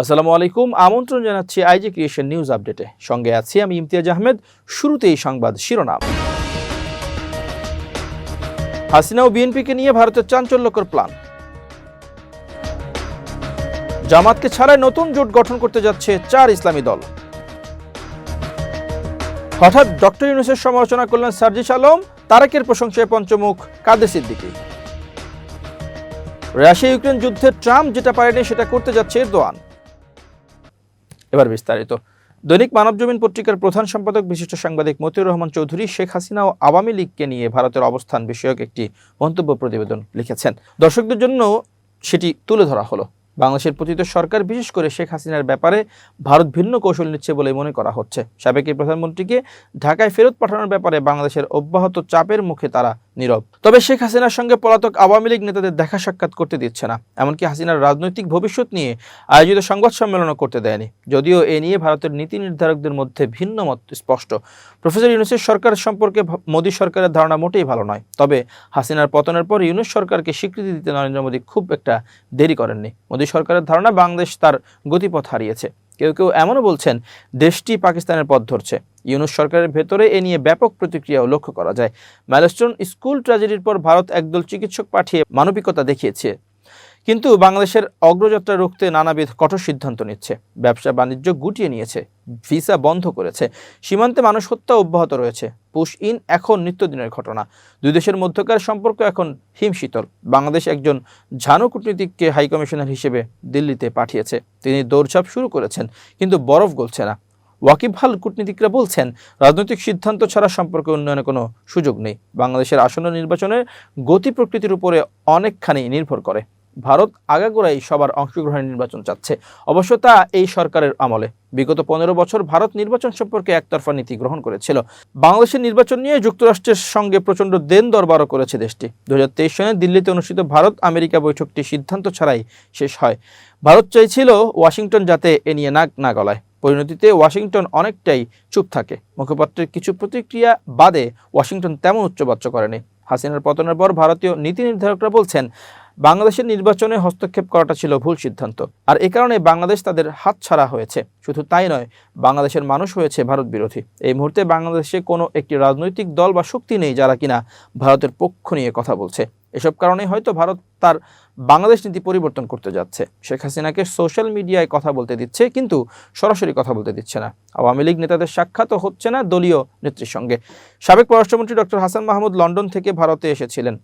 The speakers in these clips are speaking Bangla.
আসসালামু আলাইকুম। আমন্ত্রণ জানাচ্ছি আইজি ক্রিয়েশন নিউজ আপডেটে। সঙ্গে আছি আমি ইমতিয়াজ আহমেদ। শুরুতেই সংবাদ শিরোনাম। হাসিনা ও বিএনপিকে নিয়ে ভারতের চাঞ্চল্যকর প্ল্যান। জামাতকে ছাড়াই নতুন জোট গঠন করতে যাচ্ছে চার ইসলামী দল। হঠাৎ ডক্টর ইউনুসের সমালোচনা করলেন সার্জিস আলম। তারেকের প্রশংসায় পঞ্চমুখ কাদের সিদ্দিকী। রাশিয়া ইউক্রেন যুদ্ধে ট্রাম্প যেটা পারেনি সেটা করতে যাচ্ছে এরদোয়ান। এবার বিস্তারিত। দৈনিক মানবজমিন পত্রিকার প্রধান সম্পাদক বিশিষ্ট সাংবাদিক মতিউর রহমান চৌধুরী শেখ হাসিনা ও আওয়ামী লীগকে নিয়ে ভারতের অবস্থান বিষয়ক একটি মন্তব্য প্রতিবেদন লিখেছেন। দর্শকদের জন্য সেটি তুলে ধরা হলো। বাংলাদেশের পতিত সরকার, বিশেষ করে শেখ হাসিনার ব্যাপারে ভারত ভিন্ন কৌশল নিচ্ছে বলে মনে করা হচ্ছে। সাবেক প্রধানমন্ত্রীকে ঢাকায় ফেরত পাঠানোর ব্যাপারে বাংলাদেশের অব্যাহত চাপের মুখে তারা নীরব। তবে শেখ হাসিনার সঙ্গে পলাতক আওয়ামী লীগ নেতাদের দেখা সাক্ষাৎ করতে দিচ্ছে না। এমনকি হাসিনার রাজনৈতিক ভবিষ্যৎ নিয়ে আয়োজিত সংবাদ সম্মেলনও করতে দেয়নি। যদিও এ নিয়ে ভারতের নীতি নির্ধারকদের মধ্যে ভিন্ন মত স্পষ্ট। প্রফেসর ইউনুসের সরকার সম্পর্কে মোদী সরকারের ধারণা মোটেই ভালো নয়। তবে হাসিনার পতনের পর ইউনুস সরকারকে স্বীকৃতি দিতে নরেন্দ্র মোদী খুব একটা দেরি করেননি। মোদী সরকারের ধারণা বাংলাদেশ তার গতিপথ হারিয়েছে। কেউ কেউ এমনও বলছেন, দেশটি পাকিস্তানের পথ ধরছে। ইউনুস সরকারের ভেতরে এ নিয়ে ব্যাপক প্রতিক্রিয়াও লক্ষ্য করা যায়। ম্যালেস্টন স্কুল ট্র্যাজেডির পর ভারত একদল চিকিৎসক পাঠিয়ে মানবিকতা দেখিয়েছে। কিন্তু বাংলাদেশের অগ্রযাত্রা রুখতে নানাবিধ কঠোর সিদ্ধান্ত নিচ্ছে। ব্যবসা বাণিজ্য গুটিয়ে নিয়েছে, ভিসা বন্ধ করেছে, সীমান্তে মানুষ হত্যা অব্যাহত রয়েছে, পুশ ইন এখন নিত্যদিনের ঘটনা। দুই দেশের মধ্যকার সম্পর্ক এখন হিমশীতল। বাংলাদেশ একজন ঝানু কূটনীতিককে হাইকমিশনার হিসেবে দিল্লিতে পাঠিয়েছে। তিনি দৌড়ঝাঁপ শুরু করেছেন, কিন্তু বরফ গলছে না। ওয়াকিবহাল কূটনীতিকরা বলছেন, রাজনৈতিক সিদ্ধান্ত ছাড়া সম্পর্ক উন্নয়নে কোনো সুযোগ নেই। বাংলাদেশের আসন্ন নির্বাচনের গতি প্রকৃতির উপরে অনেকখানি নির্ভর করে। ভারত আগাগোড়াই সবার অংশগ্রহণের নির্বাচন চাচ্ছে। অবশ্য তা এই সরকারের আমলে। বিগত পনেরো বছর ভারত নির্বাচন সম্পর্কে একতরফা নীতি গ্রহণ করেছিল। বাংলাদেশের নির্বাচন নিয়ে যুক্তরাষ্ট্রের সঙ্গে প্রচণ্ড দেন দরবারও করেছে দেশটি। তেইশ সালে দিল্লিতে অনুষ্ঠিত ভারত আমেরিকা বৈঠকটি সিদ্ধান্ত ছাড়াই শেষ হয়। ভারত চাইছিল ওয়াশিংটন যাতে এ নিয়ে নাক না গলায়। পরিণতিতে ওয়াশিংটন অনেকটাই চুপ থাকে। মুখপাত্রের কিছু প্রতিক্রিয়া বাদে ওয়াশিংটন তেমন উচ্চবাচ্য করেনি। হাসিনার পতনের পর ভারতীয় নীতি নির্ধারকরা বলছেন বাংলাদেশের নির্বাচনে হস্তক্ষেপ করাটা ছিল ভুল সিদ্ধান্ত। আর এ কারণে বাংলাদেশ তাদের হাত ছাড়া হয়েছে। শুধু তাই নয়, বাংলাদেশের মানুষ হয়েছে ভারত বিরোধী। এই মুহূর্তে বাংলাদেশে কোনো একটি রাজনৈতিক দল বা শক্তি নেই যারা কিনা ভারতের পক্ষ নিয়ে কথা বলছে। এসব কারণে হয়তো ভারত তার বাংলাদেশ নীতি পরিবর্তন করতে যাচ্ছে। শেখ হাসিনাকে সোশ্যাল মিডিয়ায় কথা বলতে দিচ্ছে, কিন্তু সরাসরি কথা বলতে দিচ্ছে না। আওয়ামী লীগ নেতাদের সাক্ষাৎও হচ্ছে না দলীয় নেত্রীর সঙ্গে। সাবেক পররাষ্ট্রমন্ত্রী ডক্টর হাসান মাহমুদ লন্ডন থেকে ভারতে এসেছিলেন।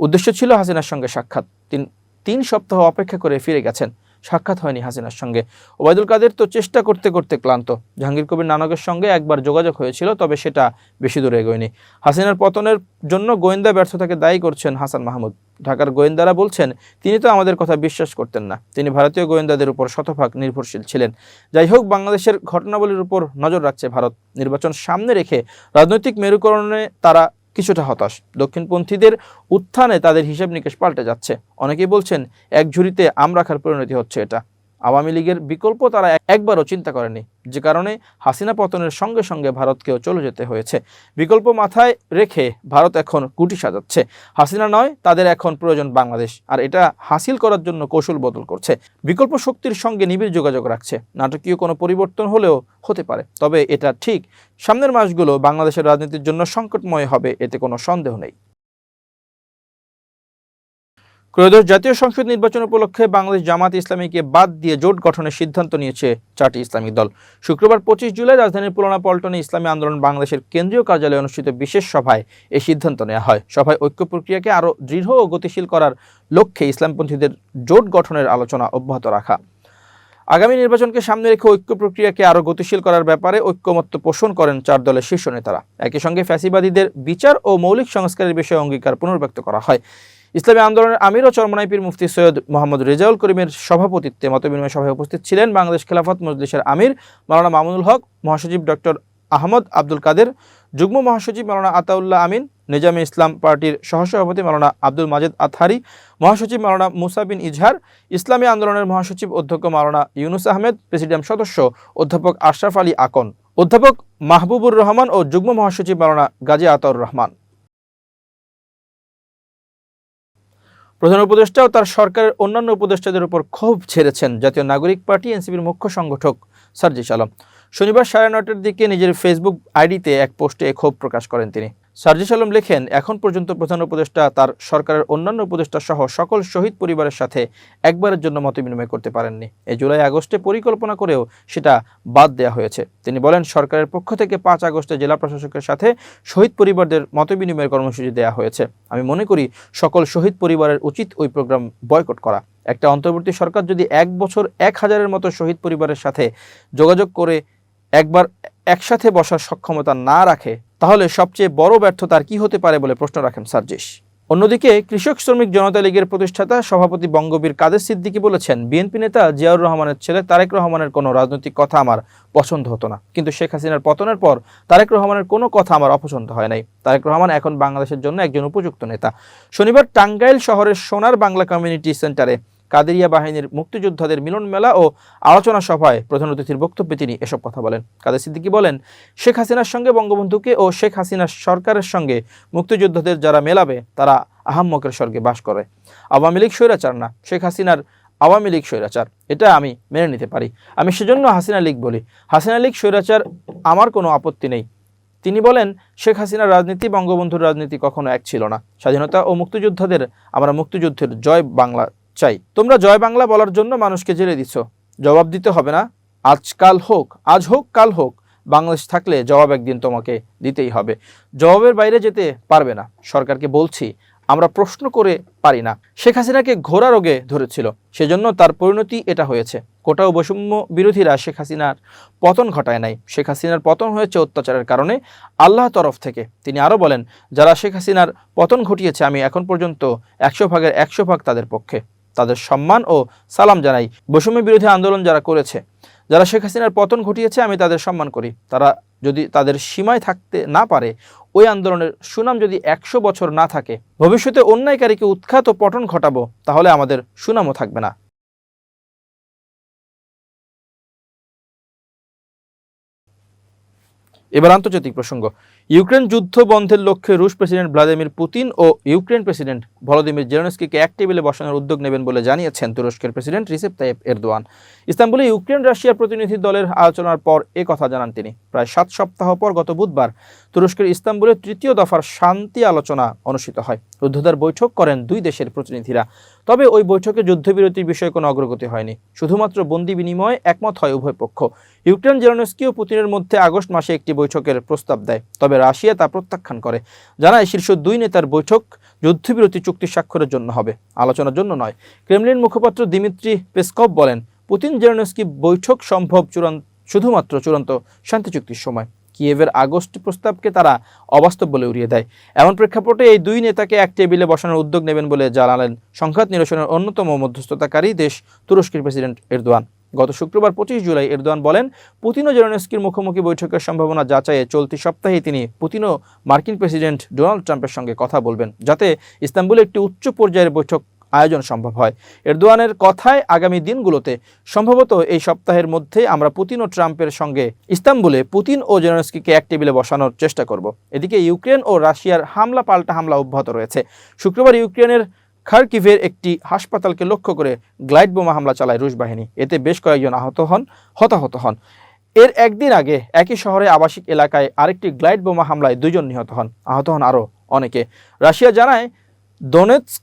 উদ্দেশ্য ছিল হাসিনার সঙ্গে সাক্ষাৎ। তিন তিন সপ্তাহ অপেক্ষা করে ফিরে গেছেন। সাক্ষাৎ হয়নি হাসিনার সঙ্গে। ওবায়দুল কাদের তো চেষ্টা করতে করতে ক্লান্ত। জাহাঙ্গীর কবির নানকের সঙ্গে একবার যোগাযোগ হয়েছিল, তবে সেটা বেশি দূরে এগোয়নি। হাসিনার পতনের জন্য গোয়েন্দা ব্যর্থতাকে দায়ী করছেন হাসান মাহমুদ। ঢাকার গোয়েন্দারা বলছেন, তিনি তো আমাদের কথা বিশ্বাস করতেন না। তিনি ভারতীয় গোয়েন্দাদের উপর শতভাগ নির্ভরশীল ছিলেন। যাই হোক, বাংলাদেশের ঘটনাবলীর উপর নজর রাখছে ভারত। নির্বাচন সামনে রেখে রাজনৈতিক মেরুকরণে তারা কিছুটা হতাশ। দক্ষিণপন্থীদের উত্থানে তাদের হিসাব নিকেশ পাল্টে যাচ্ছে। অনেকেই বলছেন, এক ঝুড়িতে আম রাখার পরিণতি হচ্ছে এটা। আওয়ামী লীগের বিকল্প তারা একবারও চিন্তা করেনি, যে কারণে হাসিনা পতনের সঙ্গে সঙ্গে ভারতকেও চলে যেতে হয়েছে। বিকল্প মাথায় রেখে ভারত এখন কুটি সাজাচ্ছে। হাসিনা নয়, তাদের এখন প্রয়োজন বাংলাদেশ, আর এটা হাসিল করার জন্য কৌশল বদল করছে। বিকল্প শক্তির সঙ্গে নিবিড় যোগাযোগ রাখছে। নাটকীয় কোনো পরিবর্তন হলেও হতে পারে, তবে এটা ঠিক। সামনের মাসগুলো বাংলাদেশের রাজনীতির জন্য সংকটময় হবে, এতে কোনো সন্দেহ নেই। ত্রয়োদশ জাতীয় সংসদ নির্বাচন উপলক্ষে বাংলাদেশ জামাত ইসলামীকে বাদ দিয়ে জোট গঠনের সিদ্ধান্ত নিয়েছে চারটি ইসলামিক দল। শুক্রবার পঁচিশ জুলাই রাজধানীর পুরানা পল্টনে ইসলামী আন্দোলন বাংলাদেশের কেন্দ্রীয় কার্যালয়ে অনুষ্ঠিত বিশেষ সভায় এই সিদ্ধান্ত নেওয়া হয়। সভায় ঐক্য প্রক্রিয়াকে আরও দৃঢ় ও গতিশীল করার লক্ষ্যে ইসলামপন্থীদের জোট গঠনের আলোচনা অব্যাহত রাখা। আগামী নির্বাচনকে সামনে রেখে ঐক্য প্রক্রিয়াকে আরও গতিশীল করার ব্যাপারে ঐক্যমত্য পোষণ করেন চার দলের শীর্ষ নেতারা। একই সঙ্গে ফ্যাসিবাদীদের বিচার ও মৌলিক সংস্কারের বিষয়ে অঙ্গীকার পুনর্ব্যক্ত করা হয়। ইসলামী আন্দোলনের আমির ও চরমনাইপির মুফতি সৈয়দ মোহাম্মদ রেজাউল করিমের সভাপতিত্বে মতবিনিময় সভায় উপস্থিত ছিলেন বাংলাদেশ খেলাফত মজলিসের আমির মাওলানা মামুনুল হক, মহাসচিব ডক্টর আহমদ আব্দুল কাদের, যুগ্ম মহাসচিব মাওলানা আতাউল্লাহ আমিন, নিজামে ইসলাম পার্টির সহসভাপতি মাওলানা আব্দুল মাজেদ আতহারি, মহাসচিব মাওলানা মুসা বিন ইজহার, ইসলামী আন্দোলনের মহাসচিব অধ্যক্ষ মাওলানা ইউনুস আহমেদ, প্রেসিডিয়াম সদস্য অধ্যাপক আশরাফ আলী আকন, অধ্যাপক মাহবুবুর রহমান ও যুগ্ম মহাসচিব মাওলানা গাজী আতাউর রহমান। প্রধান উপদেষ্টাও তার সরকারের অন্যান্য উপদেষ্টাদের উপর ক্ষোভ ছেড়েছেন জাতীয় নাগরিক পার্টি, এনসিপির মুখ্য সংগঠক সার্জিস আলম। শনিবার সাড়ে নটার দিকে নিজের ফেসবুক আইডিতে এক পোস্টে ক্ষোভ প্রকাশ করেন তিনি। সার্জিস আলম লেখেন, এখন পর্যন্ত প্রধান উপদেষ্টা, তার সরকারের অন্যান্য উপদেষ্টা সহ সকল শহীদ পরিবারের সাথে একবারের জন্য মত বিনিময় করতে পারেননি। এই জুলাই আগস্টে পরিকল্পনা করেও সেটা বাদ দেওয়া হয়েছে। তিনি বলেন, সরকারের পক্ষ থেকে পাঁচ আগস্টে জেলা প্রশাসকের সাথে শহীদ পরিবারদের মত বিনিময়ের কর্মসূচি দেওয়া হয়েছে। আমি মনে করি, সকল শহীদ পরিবারের উচিত ওই প্রোগ্রাম বয়কট করা। একটা অন্তর্বর্তী সরকার যদি এক বছর এক হাজারের মতো শহীদ পরিবারের সাথে যোগাযোগ করে একবার একসাথে বসার সক্ষমতা না রাখে তাহলে সবচেয়ে বড় ব্যর্থতার কি হতে পারে বলে প্রশ্ন রাখেন সার্জিস। অন্যদিকে কৃষক শ্রমিক জনতা লীগের প্রতিষ্ঠাতা সভাপতি বঙ্গবীর কাদের সিদ্দিকী বলেছেন, বিএনপি নেতা জিয়াউর রহমানের ছেলে তারেক রহমানের কোনো রাজনৈতিক কথা আমার পছন্দ হতো না। কিন্তু শেখ হাসিনার পতনের পর তারেক রহমানের কোনো কথা আমার অপছন্দ হয় নাই। তারেক রহমান এখন বাংলাদেশের জন্য একজন উপযুক্ত নেতা। শনিবার টাঙ্গাইল শহরের সোনার বাংলা কমিউনিটি সেন্টারে কাদেরিয়া বাহিনীর মুক্তিযোদ্ধাদের মিলন মেলা ও আলোচনা সভায় প্রধান অতিথির বক্তব্যে তিনি এসব কথা বলেন। কাদের সিদ্দিকী বলেন, শেখ হাসিনার সঙ্গে বঙ্গবন্ধুকে ও শেখ হাসিনার সরকারের সঙ্গে মুক্তিযোদ্ধাদের যারা মেলাবে, তারা আহাম্মকের স্বর্গে বাস করে। আওয়ামী লীগ স্বৈরাচার না, শেখ হাসিনার আওয়ামী লীগ স্বৈরাচার। এটা আমি মেনে নিতে পারি। আমি সেজন্য হাসিনা লীগ বলি। হাসিনা লীগ স্বৈরাচার আমার কোনো আপত্তি নেই। তিনি বলেন, শেখ হাসিনার রাজনীতি বঙ্গবন্ধুর রাজনীতি কখনো এক ছিল না। স্বাধীনতা ও মুক্তিযোদ্ধাদের, আমরা মুক্তিযুদ্ধের জয় বাংলা চাই। তোমরা জয় বাংলা বলার জন্য মানুষকে জেলে দিচ্ছ জবাব দিতে হবে না। আজকাল হোক, আজ হোক, কাল হোক, বাংলাদেশ থাকলে জবাব একদিন তোমাকে দিতেই হবে। জবাবের বাইরে যেতে পারবে না। সরকারকে বলছি, আমরা প্রশ্ন করে পারি না। শেখ হাসিনাকে ঘোড়া রোগে ধরেছিল। সেজন্য তার পরিণতি এটা হয়েছে। কোটা ও বৈষম্য বিরোধীরা শেখ হাসিনার পতন ঘটায় নাই। শেখ হাসিনার পতন হয়েছে অত্যাচারের কারণে আল্লাহ তরফ থেকে। তিনি আরও বলেন, যারা শেখ হাসিনার পতন ঘটিয়েছে, আমি এখন পর্যন্ত একশো ভাগের একশো ভাগ তাদের পক্ষে। তাদের সম্মান ও সালাম জানাই। বৈষম্য বিরোধী আন্দোলন যারা করেছে, যারা শেখ হাসিনার পতন ঘটিয়েছে, আমি তাদের সম্মান করি। তারা যদি তাদের সীমায় থাকতে না পারে, ওই আন্দোলনের সুনাম যদি একশো বছর না থাকে, ভবিষ্যতে অন্যায়কারীকে উৎখাত ও পটন ঘটাবো, তাহলে আমাদের সুনামও থাকবে না। এবার আন্তর্জাতিক প্রসঙ্গ। ইউক্রেন যুদ্ধ বন্ধের লক্ষ্যে রুশ প্রেসিডেন্ট ভ্লাদিমির পুতিন ও ইউক্রেন প্রেসিডেন্ট ভলোদিমির জেলেনস্কিকে এক টেবিলে বসানোর উদ্যোগ নেবেন বলে জানিয়েছেন তুরস্কের প্রেসিডেন্ট রিসেপ তাইপ এরদোয়ান। ইস্তাম্বুলে ইউক্রেন রাশিয়ার প্রতিনিধি দলের আলোচনার পর এ কথা জানান তিনি। প্রায় সাত সপ্তাহ পর গত বুধবার তুরস্কের ইস্তাম্বুলে তৃতীয় দফার শান্তি আলোচনা অনুষ্ঠিত হয়। রুদ্ধদ্বার বৈঠক করেন দুই দেশের প্রতিনিধিরা। তবে ওই বৈঠকে যুদ্ধবিরতির বিষয়ে কোনো অগ্রগতি হয়নি। শুধুমাত্র বন্দি বিনিময়ে একমত হয় উভয় পক্ষ। ইউক্রেন জেলেনস্কি ও পুতিনের মধ্যে আগস্ট মাসে একটি বৈঠকের প্রস্তাব দেয়, তবে রাশিয়া তা প্রত্যাখ্যান করে। জানায় শীর্ষ দুই নেতার বৈঠক যুদ্ধবিরতি চুক্তি স্বাক্ষরের জন্য হবে। আলোচনার জন্য নয়। ক্রেমলিন মুখপাত্র দিমিত্রি পেসকভ বলেন, পুতিন জেলেনস্কি বৈঠক সম্ভব চূড়ান্ত শুধুমাত্র চূড়ান্ত শান্তি চুক্তির সময়। কিয়েভের আগস্ট প্রস্তাবকে তারা অবাস্তব বলে উড়িয়ে দেয়। এমন প্রেক্ষাপটে এই দুই নেতাকে এক টেবিলে বসানোর উদ্যোগ নেবেন বলে জানালেন সংঘাত নিরসনের অন্যতম মধ্যস্থতাকারী দেশ তুরস্কের প্রেসিডেন্ট এরদোয়ান। গত শুক্রবার পঁচিশ জুলাই এরদোয়ান বলেন, পুতিন ও মুখোমুখি বৈঠকের সম্ভাবনা যাচাইয়ে চলতি সপ্তাহে তিনি পুতিন ও মার্কিন প্রেসিডেন্ট ডোনাল্ড ট্রাম্পের সঙ্গে কথা বলবেন, যাতে ইস্তাম্বুলে একটি উচ্চ পর্যায়ের বৈঠক আয়োজন সম্ভব হয়। এরদোয়ানের কথায় আগামী দিনগুলোতে সম্ভবত এই সপ্তাহের মধ্যে আমরা পুতিন ও ট্রাম্পের সঙ্গে ইস্তাম্বুলে পুতিন ও জেলেনস্কিকে এক টেবিলে বসানোর চেষ্টা করব। এদিকে ইউক্রেন ও রাশিয়ার হামলা পাল্টা হামলা অব্যাহত রয়েছে। শুক্রবার ইউক্রেনের খার্কিভের একটি হাসপাতালকে লক্ষ্য করে গ্লাইড বোমা হামলা চালায় রুশ বাহিনী। এতে বেশ কয়েকজন আহত হন, হতাহত হন। এর একদিন আগে একই শহরে আবাসিক এলাকায় আরেকটি গ্লাইড বোমা হামলায় দুজন নিহত হন। আহত হন আরও অনেকে। রাশিয়া জানায়, দোনেৎস্ক